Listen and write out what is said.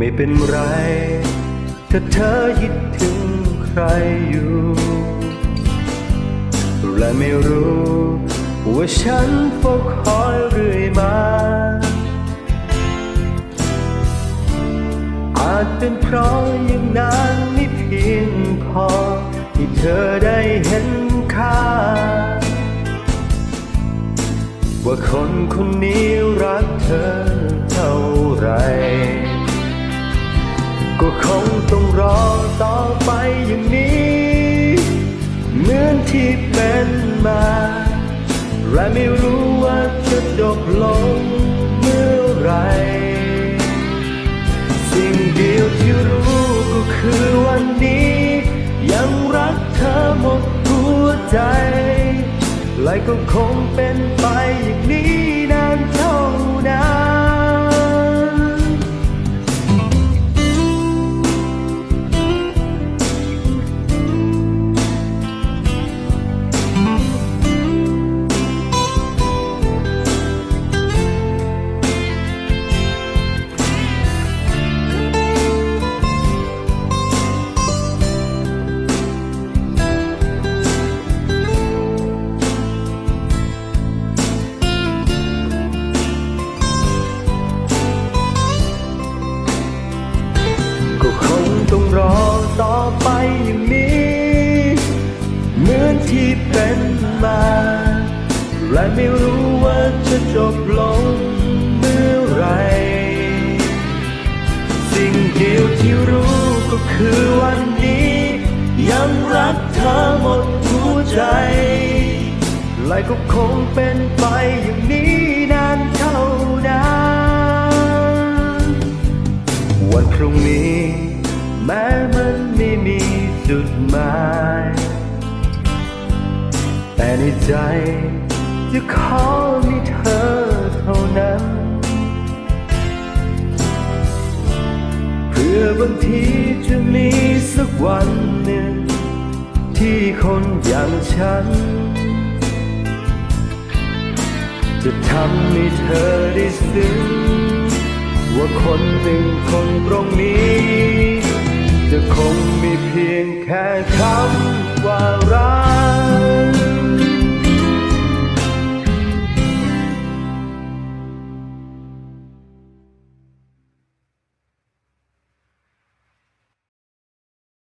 ไม่เป็นไร ถ้าเธอคิดถึงใครอยู่ และไม่รู้ว่าฉันเฝ้าคอยเรื่อยมา อาจเป็นเพราะยังนานไม่เพียงพอ ที่เธอได้เห็นค่า ว่าคนคนนี้รักเธอ คงต้องรอต่อไปอย่างนี้ เหมือนที่เป็นมา และไม่รู้ว่าจะจบลงเมื่อไหรสิ่งเดียวที่รู้ก็คือวันนี้ ยังรักเธอหมดหัวใจ และก็คงเป็นไป ที่เป็นมา และไม่รู้ว่าจะจบลงเมื่อไร สิ่งเดียวที่รู้ก็คือวันนี้ ยังรักเธอหมดหัวใจ และก็คงเป็นไปอย่างนี้นานเท่านานวันพรุ่งนี้ แม้มันไม่มีจุดหมาย ในใจ จะขอมีเธอเท่านั้น เพื่อบางทีจะมีสักวันหนึ่ง ที่คนอย่างฉัน จะทำให้เธอได้ซึ้งว่าคนหนึ่งคนตรงนี้ จะคงมีเพียงแค่คำ